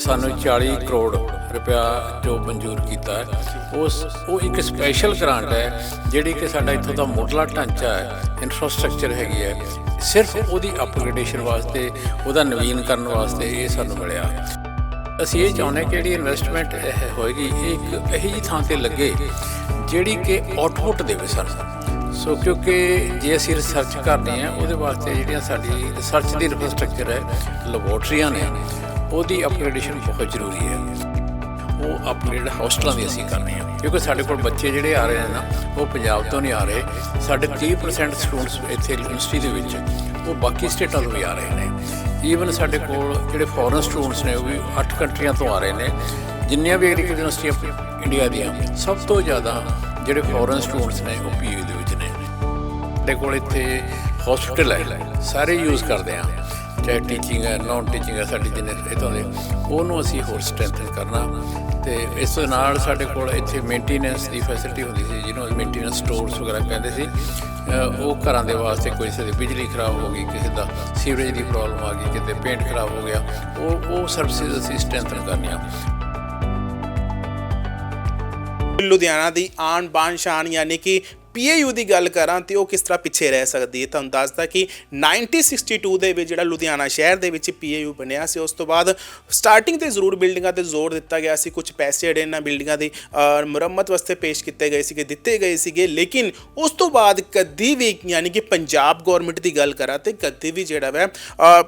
ਸਾਨੂੰ 40 ਕਰੋੜ ਰੁਪਇਆ ਜੋ ਮਨਜ਼ੂਰ ਕੀਤਾ ਹੈ ਉਸ ਉਹ ਇੱਕ ਸਪੈਸ਼ਲ ਗ੍ਰਾਂਟ ਹੈ, ਜਿਹੜੀ ਕਿ ਸਾਡਾ ਇੱਥੋਂ ਦਾ ਮੁੱਢਲਾ ਢਾਂਚਾ ਹੈ ਇਨਫਰਾਸਟ੍ਰਕਚਰ ਹੈਗੀ ਹੈ। ਸਿਰਫ ਉਹਦੀ ਅਪਗ੍ਰੇਡੇਸ਼ਨ ਵਾਸਤੇ, ਉਹਦਾ ਨਵੀਨ ਕਰਨ ਵਾਸਤੇ ਇਹ ਸਾਨੂੰ ਮਿਲਿਆ। ਅਸੀਂ ਇਹ ਚਾਹੁੰਦੇ ਕਿ ਜਿਹੜੀ ਇਨਵੈਸਟਮੈਂਟ ਹੋਏਗੀ, ਇਹ ਇੱਕ ਇਹੋ ਜਿਹੀ ਥਾਂ ਤੇ ਲੱਗੇ, ਜਿਹੜੀ ਕਿ ਆਊਟਪੁੱਟ ਦੇਵੇ ਸਾਨੂੰ। ਸੋ ਕਿਉਂਕਿ ਜੇ ਅਸੀਂ ਰਿਸਰਚ ਕਰਦੇ ਹਾਂ, ਉਹਦੇ ਵਾਸਤੇ ਜਿਹੜੀਆਂ ਸਾਡੀ ਰਿਸਰਚ ਦੀ ਇਨਫਰਾਸਟ੍ਰਕਚਰ ਹੈ ਲੈਬੋਰਟਰੀਆਂ ਨੇ ਉਹਦੀ ਅਪਗ੍ਰੇਡੇਸ਼ਨ ਬਹੁਤ ਜ਼ਰੂਰੀ ਹੈ। ਉਹ ਅਪਗ੍ਰੇਡ ਹੋਸਟਲਾਂ ਦੀ ਅਸੀਂ ਕਰਨੀ ਹੈ ਕਿਉਂਕਿ ਸਾਡੇ ਕੋਲ ਬੱਚੇ ਜਿਹੜੇ ਆ ਰਹੇ ਨੇ ਨਾ, ਉਹ ਪੰਜਾਬ ਤੋਂ ਨਹੀਂ ਆ ਰਹੇ। ਸਾਡੇ 30% ਸਟੂਡੈਂਟਸ ਇੱਥੇ ਯੂਨੀਵਰਸਿਟੀ ਦੇ ਵਿੱਚ, ਉਹ ਬਾਕੀ ਸਟੇਟਾਂ ਤੋਂ ਵੀ ਆ ਰਹੇ ਨੇ। ਈਵਨ ਸਾਡੇ ਕੋਲ ਜਿਹੜੇ ਫੋਰਨ ਸਟੂਡੈਂਟਸ ਨੇ, ਉਹ ਵੀ 8 ਕੰਟਰੀਆਂ ਤੋਂ ਆ ਰਹੇ ਨੇ। ਜਿੰਨੀਆਂ ਵੀ ਐਗਰੀਕਲਚਰ ਯੂਨੀਵਰਸਿਟੀਆਂ ਇੰਡੀਆ ਦੀਆਂ, ਸਭ ਤੋਂ ਜ਼ਿਆਦਾ ਜਿਹੜੇ ਫੋਰਨ ਸਟੂਡੈਂਟਸ ਨੇ, ਉਹ ਪੀਯੂ ਦੇ ਵਿੱਚ ਨੇ। ਸਾਡੇ ਕੋਲ ਇੱਥੇ ਹਸਪੀਟਲ ਹੈ। ਸਾਰੇ ਯੂਜ਼ ਕਰਦੇ ਆ। ਚਾਹੇ ਟੀਚਿੰਗ ਹੈ ਨਾਨ ਟੀਚਿੰਗ ਹੈ ਸਾਡੀ ਜਿਹਨੇ ਇਥੋਂ ਦੇ, ਉਹਨੂੰ ਅਸੀਂ ਹੋਰ ਸਟਰੈਂਥਨ ਕਰਨਾ। ਤੇ ਇਸ ਦੇ ਨਾਲ ਸਾਡੇ ਕੋਲ ਇੱਥੇ ਮੇਨਟੇਨੈਂਸ ਦੀ ਫੈਸਿਲਿਟੀ ਹੁੰਦੀ ਸੀ, ਜਿਹਨੂੰ ਮੇਨਟੇਨੈਂਸ ਸਟੋਰਸ ਵਗੈਰਾ ਕਹਿੰਦੇ ਸੀ। ਉਹ ਘਰਾਂ ਦੇ ਵਾਸਤੇ ਕੋਈ ਕਿਸੇ ਦੀ ਬਿਜਲੀ ਖਰਾਬ ਹੋ ਗਈ, ਕਿਸੇ ਦਾ ਸੀਵਰੇਜ ਦੀ ਪ੍ਰੋਬਲਮ ਆ ਗਈ, ਕਿਤੇ ਪੇਂਟ ਖਰਾਬ ਹੋ ਗਿਆ, ਉਹ ਉਹ ਸਰਵਿਸਿਜ਼ ਅਸੀਂ ਸਟਰੈਂਥਨ ਕਰਨੀਆਂ। ਲੁਧਿਆਣਾ ਦੀ ਆਨ ਬਾਨ ਸ਼ਾਨ ਯਾਨੀ ਕਿ ਪੀਏਯੂ ਦੀ ਗੱਲ ਕਰਾਂ ਤੇ ਉਹ ਕਿਸ ਤਰ੍ਹਾਂ ਪਿੱਛੇ ਰਹਿ ਸਕਦੀ ਹੈ? ਤੁਹਾਨੂੰ ਦੱਸਦਾ ਕਿ 1962 ਦੇ ਵਿੱਚ ਜਿਹੜਾ ਲੁਧਿਆਣਾ ਸ਼ਹਿਰ ਦੇ ਵਿੱਚ ਪੀਏਯੂ ਬਣਿਆ ਸੀ, ਉਸ ਤੋਂ ਬਾਅਦ ਸਟਾਰਟਿੰਗ ਤੇ ਜ਼ਰੂਰ ਬਿਲਡਿੰਗਾਂ ਤੇ ਜ਼ੋਰ ਦਿੱਤਾ ਗਿਆ ਸੀ ਕੁਝ ਪੈਸੇ ਜਿਹੜੇ ਇਹਨਾਂ ਬਿਲਡਿੰਗਾਂ ਦੀ ਮੁਰੰਮਤ ਵਾਸਤੇ ਪੇਸ਼ ਕੀਤੇ ਗਏ ਸੀਗੇ, ਦਿੱਤੇ ਗਏ ਸੀਗੇ, ਲੇਕਿਨ ਉਸ ਤੋਂ ਬਾਅਦ ਕਦੀ ਵੀ ਯਾਨੀ ਕਿ ਪੰਜਾਬ ਗਵਰਨਮੈਂਟ ਦੀ ਗੱਲ ਕਰਾਂ ਤੇ ਕਦੀ ਵੀ ਜਿਹੜਾ ਵੈ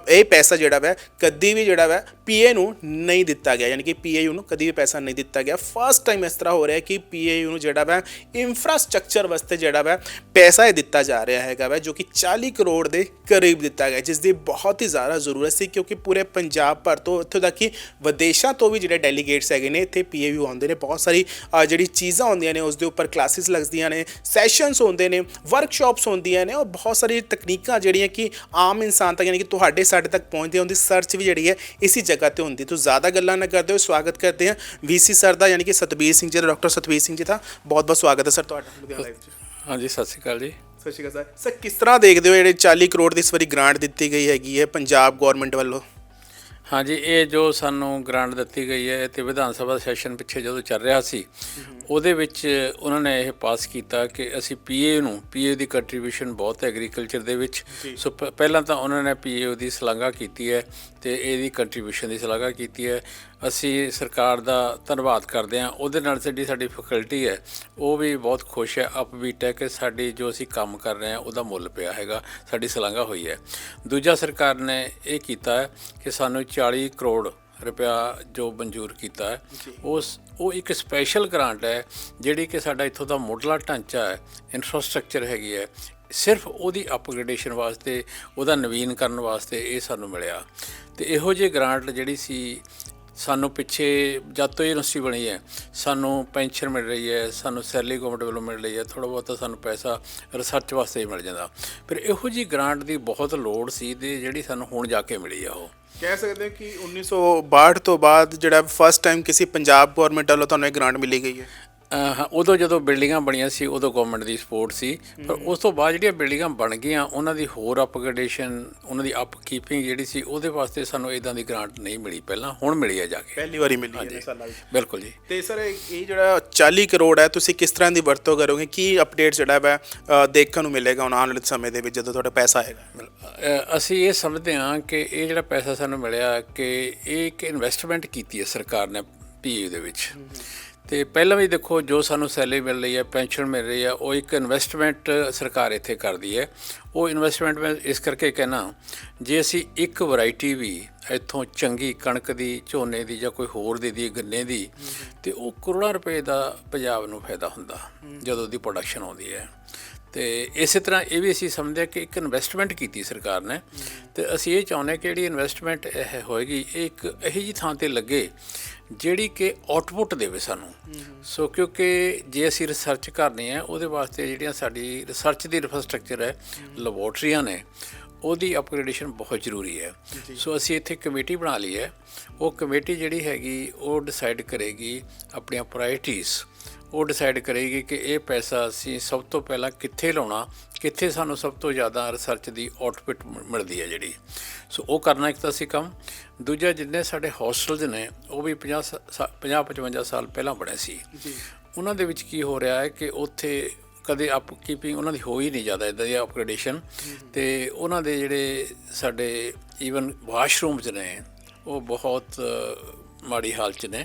ਇਹ ਪੈਸਾ ਜਿਹੜਾ ਵੈ, ਕਦੀ ਵੀ ਜਿਹੜਾ ਵੈ ਪੀਏ ਨੂੰ ਨਹੀਂ ਦਿੱਤਾ ਗਿਆ, ਯਾਨੀ ਕਿ ਪੀਏਯੂ ਨੂੰ ਕਦੀ ਵੀ ਪੈਸਾ ਨਹੀਂ ਦਿੱਤਾ ਗਿਆ। ਫਸਟ ਟਾਈਮ ਇਸ ਤਰ੍ਹਾਂ ਹੋ ਰਿਹਾ ਕਿ ਪੀਏਯੂ ਨੂੰ ਜਿਹੜਾ ਵੈ ਇਨਫਰਾਸਟ੍ਰਕਚਰ ਵਾਸਤੇ ਜਿਹੜਾ ਵਾ ਪੈਸਾ ਇਹ ਦਿੱਤਾ ਜਾ ਰਿਹਾ ਹੈਗਾ ਵਾ, ਜੋ ਕਿ 40 ਕਰੋੜ ਦੇ ਕਰੀਬ ਦਿੱਤਾ ਗਿਆ, ਜਿਸ ਦੀ ਬਹੁਤ ਹੀ ਜ਼ਿਆਦਾ ਜ਼ਰੂਰਤ ਸੀ, ਕਿਉਂਕਿ ਪੂਰੇ ਪੰਜਾਬ ਭਰ ਤੋਂ ਇੱਥੋਂ ਤੱਕ ਕਿ ਵਿਦੇਸ਼ਾਂ ਤੋਂ ਵੀ ਜਿਹੜੇ ਡੈਲੀਗੇਟਸ ਹੈਗੇ ਨੇ, ਇੱਥੇ ਪੀਏਯੂ ਆਉਂਦੇ ਨੇ, ਬਹੁਤ ਸਾਰੀ ਜਿਹੜੀ ਚੀਜ਼ਾਂ ਹੁੰਦੀਆਂ ਨੇ, ਉਸ ਦੇ ਉੱਪਰ ਕਲਾਸਿਸ ਲੱਗਦੀਆਂ ਨੇ ਸੈਸ਼ਨਸ ਹੁੰਦੇ ਨੇ ਵਰਕਸ਼ਾਪਸ ਹੁੰਦੀਆਂ ਨੇ, ਔਰ ਬਹੁਤ ਸਾਰੀ ਤਕਨੀਕਾਂ ਜਿਹੜੀਆਂ ਕਿ ਆਮ ਇਨਸਾਨ ਤੱਕ, ਯਾਨੀ ਕਿ ਤੁਹਾਡੇ ਸਾਡੇ ਤੱਕ ਪਹੁੰਚਦੇ ਉਹਦੀ ਸਰਚ ਵੀ ਜਿਹੜੀ ਹੈ ਇਸੇ ਜਗ੍ਹਾ ਤੇ ਹੁੰਦੀ। ਤੋਂ ਜ਼ਿਆਦਾ ਗੱਲਾਂ ਨਾ ਕਰਦੇ ਹੋ ਸਵਾਗਤ ਕਰਦੇ ਹਾਂ ਵੀਸੀ ਸਰ ਦਾ, ਯਾਨੀ ਕਿ ਸਤਬੀਰ ਸਿੰਘ ਜੀ ਦਾ ਡਾਕਟਰ ਸਤਬੀਰ ਸਿੰਘ ਜੀ ਦਾ, ਬਹੁਤ ਬਹੁਤ ਸਵਾਗਤ ਹੈ ਸਰ ਤੁਹਾਡਾ, ਲੁਧਿਆਣਾ ਲਾਈਵ 'ਚ। ਹਾਂਜੀ ਸਤਿ ਸ਼੍ਰੀ ਅਕਾਲ ਜੀ। ਸਤਿ ਸ਼੍ਰੀ ਅਕਾਲ ਸਰ। ਸਰ ਕਿਸ ਤਰ੍ਹਾਂ ਦੇਖਦੇ ਹੋ ਜਿਹੜੇ 40 ਕਰੋੜ ਦੀ ਇਸ ਵਾਰੀ ਗ੍ਰਾਂਟ ਦਿੱਤੀ ਗਈ ਹੈਗੀ ਹੈ ਪੰਜਾਬ ਗਵਰਨਮੈਂਟ ਵੱਲੋਂ? ਹਾਂਜੀ ਇਹ ਜੋ ਸਾਨੂੰ ਗ੍ਰਾਂਟ ਦਿੱਤੀ ਗਈ ਹੈ ਤੇ ਵਿਧਾਨ ਸਭਾ ਸੈਸ਼ਨ ਪਿੱਛੇ ਜਦੋਂ ਚੱਲ ਰਿਹਾ ਸੀ ਉਹਦੇ ਵਿੱਚ ਉਹਨਾਂ ਨੇ ਇਹ ਪਾਸ ਕੀਤਾ ਕਿ ਅਸੀਂ ਪੀਏ ਨੂੰ ਪੀਏ ਦੀ ਕੰਟਰੀਬਿਊਸ਼ਨ ਬਹੁਤ ਹੈ ਐਗਰੀਕਲਚਰ ਦੇ ਵਿੱਚ। ਸੋ ਪ- ਪਹਿਲਾਂ ਤਾਂ ਉਹਨਾਂ ਨੇ ਪੀਏ ਦੀ ਸ਼ਲਾਘਾ ਕੀਤੀ ਹੈ ਤੇ ਇਹਦੀ ਕੰਟਰੀਬਿਊਸ਼ਨ ਦੀ ਸ਼ਲਾਘਾ ਕੀਤੀ ਹੈ। ਅਸੀਂ ਸਰਕਾਰ ਦਾ ਧੰਨਵਾਦ ਕਰਦੇ ਹਾਂ। ਉਹਦੇ ਨਾਲ ਜਿਹੜੀ ਸਾਡੀ ਫੈਕਲਟੀ ਹੈ ਉਹ ਵੀ ਬਹੁਤ ਖੁਸ਼ ਹੈ। ਅਪਬੀਟ ਹੈ ਕਿ ਸਾਡੀ ਜੋ ਅਸੀਂ ਕੰਮ ਕਰ ਰਹੇ ਹਾਂ ਉਹਦਾ ਮੁੱਲ ਪਿਆ ਹੈਗਾ। ਸਾਡੀ ਸ਼ਲਾਘਾ ਹੋਈ ਹੈ। ਦੂਜਾ ਸਰਕਾਰ ਨੇ ਇਹ ਕੀਤਾ ਹੈ ਕਿ ਸਾਨੂੰ 40 ਕਰੋੜ ਰੁਪਇਆ ਜੋ ਮਨਜ਼ੂਰ ਕੀਤਾ ਹੈ ਉਸ ਉਹ ਇੱਕ ਸਪੈਸ਼ਲ ਗ੍ਰਾਂਟ ਹੈ ਜਿਹੜੀ ਕਿ ਸਾਡਾ ਇੱਥੋਂ ਦਾ ਮੁੱਢਲਾ ਢਾਂਚਾ ਹੈ ਇਨਫਰਾਸਟ੍ਰਕਚਰ ਹੈਗੀ ਹੈ। ਸਿਰਫ ਉਹਦੀ ਅਪਗ੍ਰੇਡੇਸ਼ਨ ਵਾਸਤੇ ਉਹਦਾ ਨਵੀਨੀਕਰਨ ਵਾਸਤੇ ਇਹ ਸਾਨੂੰ ਮਿਲਿਆ। ਤੇ ਇਹੋ ਜਿਹੇ ਗ੍ਰਾਂਟ ਜਿਹੜੀ ਸੀ ਸਾਨੂੰ ਪਿੱਛੇ ਜਦ ਤੋਂ ਯੂਨੀਵਰਸਿਟੀ ਬਣੀ ਹੈ, ਸਾਨੂੰ ਪੈਨਸ਼ਨ ਮਿਲ ਰਹੀ ਹੈ, ਸਾਨੂੰ ਸੈਲਰੀ ਗਵਰਨਮੈਂਟ ਵੱਲੋਂ ਮਿਲ ਰਹੀ ਹੈ ਥੋੜਾ ਬਹੁਤਾ ਸਾਨੂੰ ਪੈਸਾ ਰਿਸਰਚ ਵਾਸਤੇ ਹੀ ਮਿਲ ਜਾਂਦਾ। ਫਿਰ ਇਹੋ ਜਿਹੀ ਗ੍ਰਾਂਟ ਦੀ ਬਹੁਤ ਲੋੜ ਸੀ ਤੇ ਜਿਹੜੀ ਸਾਨੂੰ ਹੁਣ ਜਾ ਕੇ ਮਿਲੀ ਆ ਉਹ। ਕਹਿ ਸਕਦੇ ਹੋ ਕਿ 1962 ਤੋਂ ਬਾਅਦ ਜਿਹੜਾ ਫਸਟ ਟਾਈਮ ਕਿਸੇ ਪੰਜਾਬ ਗਵਰਨਮੈਂਟ ਵੱਲੋਂ ਤੁਹਾਨੂੰ ਇਹ ਗ੍ਰਾਂਟ ਮਿਲੀ ਗਈ ਹੈ? ਉਦੋਂ ਜਦੋਂ ਬਿਲਡਿੰਗਾਂ ਬਣੀਆਂ ਸੀ ਉਦੋਂ ਗਵਰਨਮੈਂਟ ਦੀ ਸਪੋਰਟ ਸੀ। ਪਰ ਉਸ ਤੋਂ ਬਾਅਦ ਜਿਹੜੀਆਂ ਬਿਲਡਿੰਗਾਂ ਬਣ ਗਈਆਂ ਉਹਨਾਂ ਦੀ ਹੋਰ ਅਪਗ੍ਰੇਡੇਸ਼ਨ ਉਹਨਾਂ ਦੀ ਅਪਕੀਪਿੰਗ ਜਿਹੜੀ ਸੀ ਉਹਦੇ ਵਾਸਤੇ ਸਾਨੂੰ ਇਦਾਂ ਦੀ ਗ੍ਰਾਂਟ ਨਹੀਂ ਮਿਲੀ ਪਹਿਲਾਂ ਹੁਣ ਮਿਲੀ ਹੈ ਜਾ ਕੇ। ਪਹਿਲੀ ਵਾਰੀ ਮਿਲੀ ਹੈ ਇਹ ਸਾਲਾਂ ਵਿੱਚ। ਬਿਲਕੁਲ ਜੀ। ਤੇ ਸਰ ਇਹ ਜਿਹੜਾ 40 ਕਰੋੜ ਹੈ ਤੁਸੀਂ ਕਿਸ ਤਰ੍ਹਾਂ ਦੀ ਵਰਤੋਂ ਕਰੋਗੇ? ਕੀ ਅਪਡੇਟ ਜਿਹੜਾ ਹੈ ਦੇਖਣ ਨੂੰ ਮਿਲੇਗਾ ਹੁਣ ਆਉਣ ਵਾਲੇ ਸਮੇਂ ਦੇ ਵਿੱਚ ਜਦੋਂ ਤੁਹਾਡਾ ਪੈਸਾ ਆਏਗਾ? ਅਸੀਂ ਇਹ ਸਮਝਦੇ ਹਾਂ ਕਿ ਇਹ ਜਿਹੜਾ ਪੈਸਾ ਸਾਨੂੰ ਮਿਲਿਆ ਕਿ ਇਹ ਇੱਕ ਇਨਵੈਸਟਮੈਂਟ ਕੀਤੀ ਹੈ ਸਰਕਾਰ ਨੇ ਪੀਯੂ ਦੇ ਵਿੱਚ। ਤੇ ਪਹਿਲਾਂ ਵੀ ਦੇਖੋ ਜੋ ਸਾਨੂੰ ਸੈਲਰੀ ਮਿਲ ਰਹੀ ਹੈ ਪੈਨਸ਼ਨ ਮਿਲ ਰਹੀ ਹੈ ਉਹ ਇੱਕ ਇਨਵੈਸਟਮੈਂਟ ਸਰਕਾਰ ਇੱਥੇ ਕਰਦੀ ਹੈ। ਉਹ ਇਨਵੈਸਟਮੈਂਟ ਮੈਂ ਇਸ ਕਰਕੇ ਕਹਿਣਾ ਜੇ ਅਸੀਂ ਇੱਕ ਵੈਰਾਈਟੀ ਵੀ ਇੱਥੋਂ ਚੰਗੀ ਕਣਕ ਦੀ ਝੋਨੇ ਦੀ ਜਾਂ ਕੋਈ ਹੋਰ ਦੇ ਦੀ ਗੰਨੇ ਦੀ ਤੇ ਉਹ ਕਰੋੜਾਂ ਰੁਪਏ ਦਾ ਪੰਜਾਬ ਨੂੰ ਫਾਇਦਾ ਹੁੰਦਾ ਜਦੋਂ ਦੀ ਪ੍ਰੋਡਕਸ਼ਨ ਆਉਂਦੀ ਹੈ। ਤੇ ਇਸੇ ਤਰ੍ਹਾਂ ਇਹ ਵੀ ਅਸੀਂ ਸਮਝਦੇ ਹਾਂ ਕਿ ਇੱਕ ਇਨਵੈਸਟਮੈਂਟ ਕੀਤੀ ਸਰਕਾਰ ਨੇ। ਤੇ ਅਸੀਂ ਇਹ ਚਾਹੁੰਦੇ ਕਿ ਜਿਹੜੀ ਇਨਵੈਸਟਮੈਂਟ ਇਹ ਹੋਏਗੀ ਇਹ ਇੱਕ ਇਹੋ ਜਿਹੀ ਥਾਂ ਤੇ ਲੱਗੇ ਜਿਹੜੀ ਕਿ ਆਊਟਪੁੱਟ ਦੇਵੇ ਸਾਨੂੰ। ਸੋ ਕਿਉਂਕਿ ਜੇ ਅਸੀਂ ਰਿਸਰਚ ਕਰਨੀ ਹੈ ਉਹਦੇ ਵਾਸਤੇ ਜਿਹੜੀਆਂ ਸਾਡੀ ਰਿਸਰਚ ਦੀ ਇਨਫਰਾਸਟ੍ਰਕਚਰ ਹੈ ਲੈਬੋਰਟਰੀਆਂ ਨੇ ਉਹਦੀ ਅਪਗ੍ਰੇਡੇਸ਼ਨ ਬਹੁਤ ਜ਼ਰੂਰੀ ਹੈ। ਸੋ ਅਸੀਂ ਇੱਥੇ ਕਮੇਟੀ ਬਣਾ ਲਈ ਹੈ। ਉਹ ਕਮੇਟੀ ਜਿਹੜੀ ਹੈਗੀ ਉਹ ਡਿਸਾਈਡ ਕਰੇਗੀ ਆਪਣੀਆਂ ਪ੍ਰਾਇੋਰਟੀਜ਼ ਉਹ ਡਿਸਾਈਡ ਕਰੇਗੀ ਕਿ ਇਹ ਪੈਸਾ ਅਸੀਂ ਸਭ ਤੋਂ ਪਹਿਲਾਂ ਕਿੱਥੇ ਲਾਉਣਾ ਕਿੱਥੇ ਸਾਨੂੰ ਸਭ ਤੋਂ ਜ਼ਿਆਦਾ ਰਿਸਰਚ ਦੀ ਆਊਟਪੁੱਟ ਮਿਲਦੀ ਹੈ ਜਿਹੜੀ। ਸੋ ਉਹ ਕਰਨਾ ਇੱਕ ਤਾਂ ਸੀ ਕੰਮ ਦੂਜਾ ਜਿੰਨੇ ਸਾਡੇ ਹੌਸਟਲਸ ਨੇ ਉਹ ਵੀ 50 50 55 ਸਾਲ ਪਹਿਲਾਂ ਬਣੇ ਸੀ। ਜੀ। ਉਹਨਾਂ ਦੇ ਵਿੱਚ ਕੀ ਹੋ ਰਿਹਾ ਹੈ ਕਿ ਉੱਥੇ ਕਦੇ ਅਪ ਕੀਪਿੰਗ ਉਹਨਾਂ ਦੀ ਹੋ ਹੀ ਨਹੀਂ ਜ਼ਿਆਦਾ ਇਦਾਂ ਦੀ ਅਪਗ੍ਰੇਡੇਸ਼ਨ ਤੇ ਉਹਨਾਂ ਦੇ ਜਿਹੜੇ ਸਾਡੇ ਈਵਨ ਵਾਸ਼ਰੂਮਸ ਨੇ ਉਹ ਬਹੁਤ ਮਾੜੀ ਹਾਲਤ 'ਚ ਨੇ,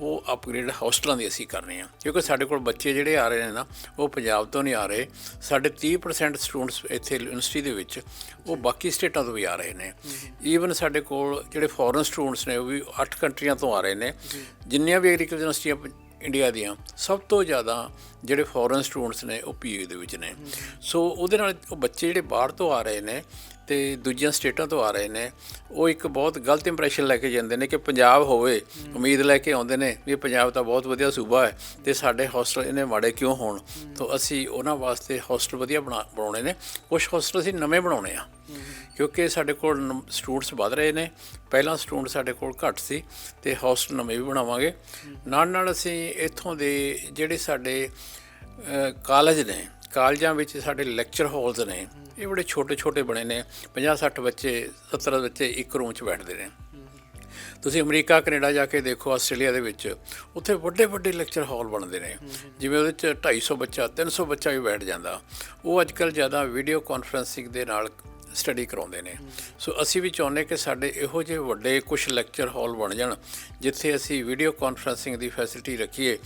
ਉਹ ਅਪਗ੍ਰੇਡ ਹੋਸਟਲਾਂ ਦੀ ਅਸੀਂ ਕਰਨੇ ਹਾਂ। ਕਿਉਂਕਿ ਸਾਡੇ ਕੋਲ ਬੱਚੇ ਜਿਹੜੇ ਆ ਰਹੇ ਨੇ ਨਾ, ਉਹ ਪੰਜਾਬ ਤੋਂ ਨਹੀਂ ਆ ਰਹੇ। ਸਾਡੇ 30% ਸਟੂਡੈਂਟਸ ਇੱਥੇ ਯੂਨੀਵਰਸਿਟੀ ਦੇ ਵਿੱਚ, ਉਹ ਬਾਕੀ ਸਟੇਟਾਂ ਤੋਂ ਵੀ ਆ ਰਹੇ ਨੇ। ਈਵਨ ਸਾਡੇ ਕੋਲ ਜਿਹੜੇ ਫੋਰਨ ਸਟੂਡੈਂਟਸ ਨੇ, ਉਹ ਵੀ 8 ਕੰਟਰੀਆਂ ਤੋਂ ਆ ਰਹੇ ਨੇ। ਜਿੰਨੀਆਂ ਵੀ ਐਗਰੀਕਲਚਰ ਯੂਨੀਵਰਸਿਟੀਆਂ ਇੰਡੀਆ ਦੀਆਂ, ਸਭ ਤੋਂ ਜ਼ਿਆਦਾ ਜਿਹੜੇ ਫੋਰਨ ਸਟੂਡੈਂਟਸ ਨੇ, ਉਹ ਪੀਯੂ ਦੇ ਵਿੱਚ ਨੇ। ਸੋ ਉਹਦੇ ਨਾਲ ਉਹ ਬੱਚੇ ਜਿਹੜੇ ਬਾਹਰ ਤੋਂ ਆ ਰਹੇ ਨੇ ਤੇ ਦੂਜੀਆਂ ਸਟੇਟਾਂ ਤੋਂ ਆ ਰਹੇ ਨੇ, ਉਹ ਇੱਕ ਬਹੁਤ ਗਲਤ ਇੰਪ੍ਰੈਸ਼ਨ ਲੈ ਕੇ ਜਾਂਦੇ ਨੇ ਕਿ ਪੰਜਾਬ ਹੋਵੇ। ਉਮੀਦ ਲੈ ਕੇ ਆਉਂਦੇ ਨੇ ਵੀ ਪੰਜਾਬ ਤਾਂ ਬਹੁਤ ਵਧੀਆ ਸੂਬਾ ਹੈ ਤੇ ਸਾਡੇ ਹੋਸਟਲ ਇਹਨੇ ਮਾੜੇ ਕਿਉਂ ਹੋਣ? ਤੋਂ ਅਸੀਂ ਉਹਨਾਂ ਵਾਸਤੇ ਹੋਸਟਲ ਵਧੀਆ ਬਣਾ, ਬਣਾਉਣੇ ਨੇ। ਕੁਝ ਹੋਸਟਲ ਅਸੀਂ ਨਵੇਂ ਬਣਾਉਣੇ ਆ। ਕਿਉਂਕਿ ਸਾਡੇ ਕੋਲ ਸਟੂਡੈਂਟਸ ਵੱਧ ਰਹੇ ਨੇ। ਪਹਿਲਾਂ ਸਟੂਡੈਂਟ ਸਾਡੇ ਕੋਲ ਘੱਟ ਸੀ ਤੇ ਹੋਸਟਲ ਨਵੇਂ ਵੀ ਬਣਾਵਾਂਗੇ। ਨਾਲ ਨਾਲ ਅਸੀਂ ਇੱਥੋਂ ਦੇ ਜਿਹੜੇ ਸਾਡੇ ਕਾਲਜ ਨੇ ਕਾਲਜਾਂ ਵਿੱਚ ਸਾਡੇ ਲੈਕਚਰ ਹਾਲਸ ਨੇ, ਇਹ ਬੜੇ ਛੋਟੇ ਛੋਟੇ ਬਣੇ ਨੇ 50 60 ਬੱਚੇ 70 ਬੱਚੇ ਇੱਕ ਰੂਮ 'ਚ ਬੈਠਦੇ ਨੇ। ਤੁਸੀਂ ਅਮਰੀਕਾ, ਕੈਨੇਡਾ ਜਾ ਕੇ ਦੇਖੋ, ਆਸਟ੍ਰੇਲੀਆ ਦੇ ਵਿੱਚ, ਉੱਥੇ ਵੱਡੇ ਵੱਡੇ ਲੈਕਚਰ ਹਾਲ ਬਣਦੇ ਨੇ। ਜਿਵੇਂ ਉਹਦੇ ਚ 250 ਬੱਚਾ 300 ਬੱਚਾ ਵੀ ਬੈਠ ਜਾਂਦਾ। ਉਹ ਅੱਜ ਕੱਲ੍ਹ ਜ਼ਿਆਦਾ ਵੀਡੀਓ ਕਾਨਫਰੈਂਸਿੰਗ ਦੇ ਨਾਲ ਸਟੱਡੀ ਕਰਾਉਂਦੇ ਨੇ। ਸੋ ਅਸੀਂ ਵੀ ਚਾਹੁੰਦੇ ਕਿ ਸਾਡੇ ਇਹੋ ਜਿਹੇ ਵੱਡੇ ਕੁਝ ਲੈਕਚਰ ਹਾਲ ਬਣ ਜਾਣ, ਜਿੱਥੇ ਅਸੀਂ ਵੀਡੀਓ ਕਾਨਫਰੈਂਸਿੰਗ ਦੀ ਫੈਸਿਲਿਟੀ ਰੱਖੀਏ।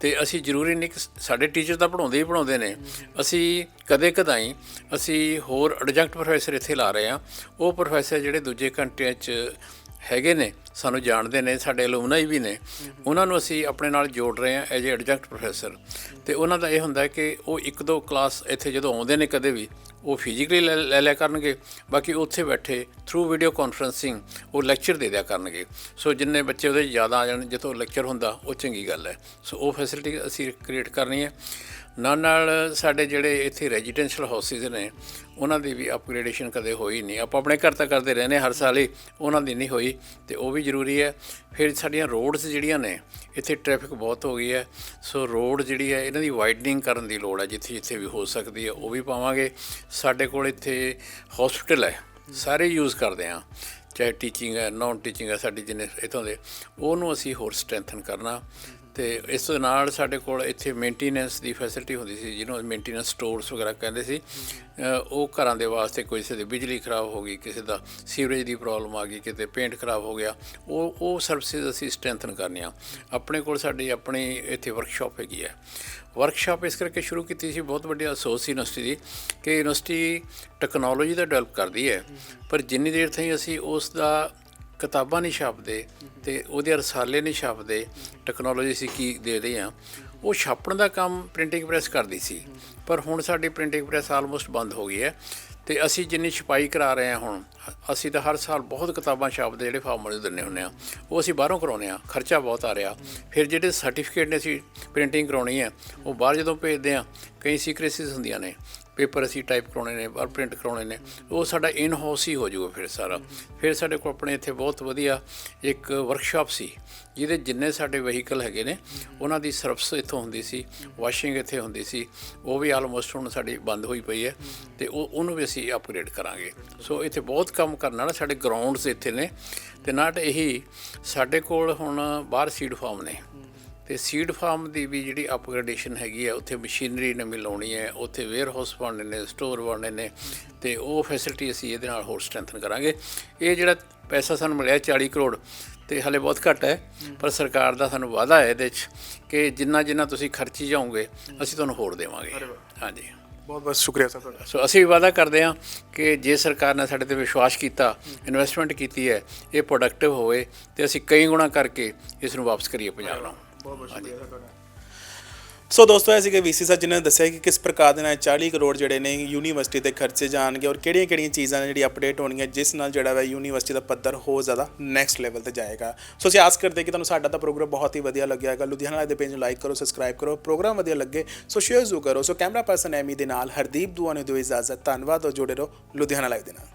ਤੇ ਅਸੀਂ ਜ਼ਰੂਰੀ ਨਹੀਂ ਕਿ ਸਾਡੇ ਟੀਚਰ ਤਾਂ ਪੜਾਉਂਦੇ ਹੀ ਪੜਾਉਂਦੇ ਨੇ। ਅਸੀਂ ਕਦੇ ਕਦਾਈ ਅਸੀਂ ਹੋਰ ਐਡਜੰਕਟ ਪ੍ਰੋਫੈਸਰ ਇੱਥੇ ਲਾ ਰਹੇ ਹਾਂ। ਉਹ ਪ੍ਰੋਫੈਸਰ ਜਿਹੜੇ ਦੂਜੇ ਕੰਟਰੀਆਂ 'ਚ ਹੈਗੇ ਨੇ, ਸਾਨੂੰ ਜਾਣਦੇ ਨੇ, ਸਾਡੇ ਅਲੂਮਨਾਈ ਵੀ ਨੇ। ਉਹਨਾਂ ਨੂੰ ਅਸੀਂ ਆਪਣੇ ਨਾਲ ਜੋੜ ਰਹੇ ਹਾਂ ਐਜ ਐਡਜੰਕਟ ਪ੍ਰੋਫੈਸਰ ਤੇ ਉਹਨਾਂ ਦਾ ਇਹ ਹੁੰਦਾ ਕਿ ਉਹ ਇੱਕ ਦੋ ਕਲਾਸ ਇੱਥੇ ਜਦੋਂ ਆਉਂਦੇ ਨੇ ਕਦੇ ਵੀ ਉਹ ਫਿਜ਼ੀਕਲੀ ਲੈ ਲਿਆ ਕਰਨਗੇ, ਬਾਕੀ ਉੱਥੇ ਬੈਠੇ ਥਰੂ ਵੀਡੀਓ ਕਾਨਫਰੈਂਸਿੰਗ ਉਹ ਲੈਕਚਰ ਦੇ ਦਿਆ ਕਰਨਗੇ। ਸੋ ਜਿੰਨੇ ਬੱਚੇ ਉਹਦੇ 'ਚ ਜ਼ਿਆਦਾ ਆ ਜਾਣ, ਜਿੱਥੋਂ ਲੈਕਚਰ ਹੁੰਦਾ, ਉਹ ਚੰਗੀ ਗੱਲ ਹੈ। ਸੋ ਉਹ ਫੈਸਿਲਿਟੀ ਅਸੀਂ ਕ੍ਰੀਏਟ ਕਰਨੀ ਹੈ। ਨਾਲ ਨਾਲ ਸਾਡੇ ਜਿਹੜੇ ਇੱਥੇ ਰੈਜ਼ੀਡੈਂਸ਼ੀਅਲ ਹਾਊਸਿਸ ਨੇ, ਉਹਨਾਂ ਦੀ ਵੀ ਅਪਗ੍ਰੇਡੇਸ਼ਨ ਕਦੇ ਹੋਈ ਨਹੀਂ। ਆਪਾਂ ਆਪਣੇ ਘਰ ਤਾਂ ਕਰਦੇ ਰਹਿੰਦੇ ਹਰ ਸਾਲ ਹੀ ਉਹਨਾਂ ਦੀ ਨਹੀਂ ਹੋਈ, ਤੇ ਉਹ ਵੀ ਜ਼ਰੂਰੀ ਹੈ। ਫਿਰ ਸਾਡੀਆਂ ਰੋਡਸ ਜਿਹੜੀਆਂ ਨੇ, ਇੱਥੇ ਟ੍ਰੈਫਿਕ ਬਹੁਤ ਹੋ ਗਈ ਹੈ। ਸੋ ਰੋਡ ਜਿਹੜੀ ਹੈ, ਇਹਨਾਂ ਦੀ ਵਾਈਡਨਿੰਗ ਕਰਨ ਦੀ ਲੋੜ ਹੈ, ਜਿੱਥੇ ਜਿੱਥੇ ਵੀ ਹੋ ਸਕਦੀ ਹੈ, ਉਹ ਵੀ ਪਾਵਾਂਗੇ। ਸਾਡੇ ਕੋਲ ਇੱਥੇ ਹਸਪੀਟਲ ਹੈ। ਸਾਰੇ ਯੂਜ਼ ਕਰਦੇ ਆ ਚਾਹੇ ਟੀਚਿੰਗ ਹੈ ਨਾਨ ਟੀਚਿੰਗ ਹੈ, ਸਾਡੀ ਜਿੰਨੇ ਇੱਥੋਂ ਦੇ, ਉਹਨੂੰ ਅਸੀਂ ਹੋਰ ਸਟਰੈਂਥਨ ਕਰਨਾ। ਤੇ ਇਸ ਤੋਂ ਨਾਲ ਸਾਡੇ ਕੋਲ ਇੱਥੇ ਮੇਨਟੇਨੈਂਸ ਦੀ ਫੈਸਿਲਿਟੀ ਹੁੰਦੀ ਸੀ, ਜਿਹਨੂੰ ਮੇਨਟੇਨੈਂਸ ਸਟੋਰਸ ਵਗੈਰਾ ਕਹਿੰਦੇ ਸੀ। ਉਹ ਘਰਾਂ ਦੇ ਵਾਸਤੇ ਕੋਈ ਕਿਸੇ ਦੀ ਬਿਜਲੀ ਖਰਾਬ ਹੋ ਗਈ, ਕਿਸੇ ਦਾ ਸੀਵਰੇਜ ਦੀ ਪ੍ਰੋਬਲਮ ਆ ਗਈ, ਕਿਤੇ ਪੇਂਟ ਖਰਾਬ ਹੋ ਗਿਆ। ਉਹ ਉਹ ਸਰਵਿਸਿਜ਼ ਅਸੀਂ ਸਟਰੈਂਥਨ ਕਰਨੀਆਂ। ਆਪਣੇ ਕੋਲ ਸਾਡੀ ਆਪਣੀ ਇੱਥੇ ਵਰਕਸ਼ਾਪ ਹੈਗੀ ਹੈ। ਵਰਕਸ਼ਾਪ ਇਸ ਕਰਕੇ ਸ਼ੁਰੂ ਕੀਤੀ ਸੀ, ਬਹੁਤ ਵੱਡੀ ਅਸੋਸ ਯੂਨੀਵਰਸਿਟੀ ਦੀ ਕਿ ਯੂਨੀਵਰਸਿਟੀ ਟੈਕਨੋਲੋਜੀ ਦਾ ਡਿਵੈਲਪ ਕਰਦੀ ਹੈ। ਪਰ ਜਿੰਨੀ ਦੇਰ ਤਾਈਂ ਅਸੀਂ ਉਸ ਦਾ ਕਿਤਾਬਾਂ ਨਹੀਂ ਛਾਪਦੇ ਤੇ ਉਹਦੇ ਰਸਾਲੇ ਨਹੀਂ ਛਾਪਦੇ ਟੈਕਨੋਲੋਜੀ ਅਸੀਂ ਕੀ ਦੇ ਰਹੇ ਹਾਂ। ਉਹ ਛਾਪਣ ਦਾ ਕੰਮ ਪ੍ਰਿੰਟਿੰਗ ਪ੍ਰੈਸ ਕਰਦੀ ਸੀ, ਪਰ ਹੁਣ ਸਾਡੀ ਪ੍ਰਿੰਟਿੰਗ ਪ੍ਰੈਸ ਆਲਮੋਸਟ ਬੰਦ ਹੋ ਗਈ ਹੈ ਤੇ ਅਸੀਂ ਜਿੰਨੀ ਛਪਾਈ ਕਰਾ ਰਹੇ ਹਾਂ ਹੁਣ, ਅਸੀਂ ਤਾਂ ਹਰ ਸਾਲ ਬਹੁਤ ਕਿਤਾਬਾਂ ਛਾਪਦੇ ਜਿਹੜੇ ਫਾਰਮਰ ਦਿੰਦੇ ਹੁੰਦੇ ਆ ਉਹ ਅਸੀਂ ਬਾਹਰੋਂ ਕਰਾਉਂਦੇ ਆ ਖਰਚਾ ਬਹੁਤ ਆ ਰਿਹਾ। ਫਿਰ ਜਿਹੜੇ ਸਰਟੀਫਿਕੇਟ ਨੇ ਅਸੀਂ ਪ੍ਰਿੰਟਿੰਗ ਕਰਾਉਣੀ ਹੈ, ਉਹ ਬਾਹਰ ਜਦੋਂ ਭੇਜਦੇ ਆ ਕਈ ਸੀਕ੍ਰੇਸੀਜ਼ ਹੁੰਦੀਆਂ ਨੇ। ਪੇਪਰ ਅਸੀਂ ਟਾਈਪ ਕਰਾਉਣੇ ਨੇ ਬਾਹਰ ਪ੍ਰਿੰਟ ਕਰਾਉਣੇ ਨੇ, ਉਹ ਸਾਡਾ ਇਨ ਹਾਊਸ ਹੀ ਹੋ ਜਾਊਗਾ ਫਿਰ ਸਾਰਾ। ਫਿਰ ਸਾਡੇ ਕੋਲ ਆਪਣੇ ਇੱਥੇ ਬਹੁਤ ਵਧੀਆ ਇੱਕ ਵਰਕਸ਼ਾਪ ਸੀ, ਜਿਹਦੇ ਜਿੰਨੇ ਸਾਡੇ ਵਹੀਕਲ ਹੈਗੇ ਨੇ, ਉਹਨਾਂ ਦੀ ਸਰਵਿਸ ਇੱਥੋਂ ਹੁੰਦੀ ਸੀ ਵਾਸ਼ਿੰਗ ਇੱਥੇ ਹੁੰਦੀ ਸੀ, ਉਹ ਵੀ ਆਲਮੋਸਟ ਹੁਣ ਸਾਡੀ ਬੰਦ ਹੋਈ ਪਈ ਹੈ ਤੇ ਉਹ, ਉਹਨੂੰ ਵੀ ਅਸੀਂ ਅਪਗ੍ਰੇਡ ਕਰਾਂਗੇ। ਸੋ ਇੱਥੇ ਬਹੁਤ ਕੰਮ ਕਰਨ ਵਾਲਾ ਸਾਡੇ ਗਰਾਊਂਡਸ ਇੱਥੇ ਨੇ ਤੇ ਨਾਟ ਇਹੀ ਸਾਡੇ ਕੋਲ ਹੁਣ ਬਾਹਰ ਸੀਡ ਫਾਰਮ ਨੇ। ਤੇ ਸੀਡ ਫਾਰਮ ਦੀ ਵੀ ਜਿਹੜੀ ਅਪਗ੍ਰੇਡੇਸ਼ਨ ਹੈਗੀ ਹੈ ਉੱਥੇ ਮਸ਼ੀਨਰੀ ਨਵੀਂ ਲਾਉਣੀ ਹੈ ਉੱਥੇ ਵੇਅਰ ਹਾਊਸ ਬਣਨੇ ਨੇ ਸਟੋਰ ਬਣਨੇ ਨੇ ਤੇ ਉਹ ਫੈਸਿਲਿਟੀ ਅਸੀਂ ਇਹਦੇ ਨਾਲ ਹੋਰ ਸਟਰੈਂਥਨ ਕਰਾਂਗੇ। ਇਹ ਜਿਹੜਾ ਪੈਸਾ ਸਾਨੂੰ ਮਿਲਿਆ 40 ਕਰੋੜ ਤੇ ਹਲੇ ਬਹੁਤ ਘੱਟ ਹੈ ਪਰ ਸਰਕਾਰ ਦਾ ਸਾਨੂੰ ਵਾਅਦਾ ਹੈ ਇਹਦੇ 'ਚ ਕਿ ਜਿੰਨਾ ਜਿੰਨਾ ਤੁਸੀਂ ਖਰਚੀ ਜਾਓਗੇ ਅਸੀਂ ਤੁਹਾਨੂੰ ਹੋਰ ਦੇਵਾਂਗੇ। ਹਾਂਜੀ। ਬਹੁਤ ਬਹੁਤ ਸ਼ੁਕਰੀਆ ਸਰ ਤੁਹਾਡਾ। ਸੋ ਅਸੀਂ ਵੀ ਵਾਅਦਾ ਕਰਦੇ ਹਾਂ ਕਿ ਜੇ ਸਰਕਾਰ ਨੇ ਸਾਡੇ ਤੇ ਵਿਸ਼ਵਾਸ ਕੀਤਾ ਇਨਵੈਸਟਮੈਂਟ ਕੀਤੀ ਹੈ ਇਹ ਪ੍ਰੋਡਕਟਿਵ ਹੋਵੇ ਤੇ ਅਸੀਂ ਕਈ ਗੁਣਾ ਕਰਕੇ ਇਸ ਨੂੰ ਵਾਪਸ ਕਰੀਏ ਪੰਜਾਬ ਨੂੰ ਬਹੁਤ ਬਹੁਤ ਸ਼ੁਕਰੀਆ ਸਰ ਤੁਹਾਡਾ। ਸੋ ਦੋਸਤੋ ਇਹ ਸੀਗੇ ਵੀਸੀ ਸਰ ਜਿਨ੍ਹਾਂ ਨੇ ਦੱਸਿਆ ਕਿ ਕਿਸ ਪ੍ਰਕਾਰ ਦੇ ਨਾਲ 40 ਕਰੋੜ ਜਿਹੜੇ ਨੇ ਯੂਨੀਵਰਸਿਟੀ ਦੇ ਖਰਚੇ ਜਾਣਗੇ ਔਰ ਕਿਹੜੀਆਂ-ਕਿਹੜੀਆਂ ਚੀਜ਼ਾਂ ਨੇ ਜਿਹੜੀ ਅਪਡੇਟ ਹੋਣਗੀਆਂ ਜਿਸ ਨਾਲ ਜਿਹੜਾ ਵਾ ਯੂਨੀਵਰਸਿਟੀ ਦਾ ਪੱਧਰ ਹੋ ਜ਼ਿਆਦਾ ਨੈਕਸਟ ਲੈਵਲ ਤੇ ਜਾਏਗਾ। ਸੋ ਅਸੀਂ ਆਸ ਕਰਦੇ ਕਿ ਤੁਹਾਨੂੰ ਸਾਡਾ ਤਾਂ ਪ੍ਰੋਗਰਾਮ ਬਹੁਤ ਹੀ ਵਧੀਆ ਲੱਗਿਆ ਹੈਗਾ ਲੁਧਿਆਣਾ ਲਾਈਵ ਦੇ ਪੇਜ ਨੂੰ ਲਾਈਕ ਕਰੋ ਸਬਸਕ੍ਰਾਈਬ ਕਰੋ ਪ੍ਰੋਗਰਾਮ ਵਧੀਆ ਲੱਗੇ ਸੋ ਸ਼ੇਅਰ ਜ਼ਰੂਰ ਕਰੋ। ਸੋ ਕੈਮਰਾ ਪਰਸਨ ਐਮੀ ਦੇ ਨਾਲ ਹਰਦੀਪ ਦੁਆ ਨੂੰ ਦਿਓ ਇਜਾਜ਼ਤ। ਧੰਨਵਾਦ ਔਰ ਜੁੜੇ ਰਹੋ ਲੁਧਿਆਣਾ ਲਾਈਵ ਦੇ ਨਾਲ।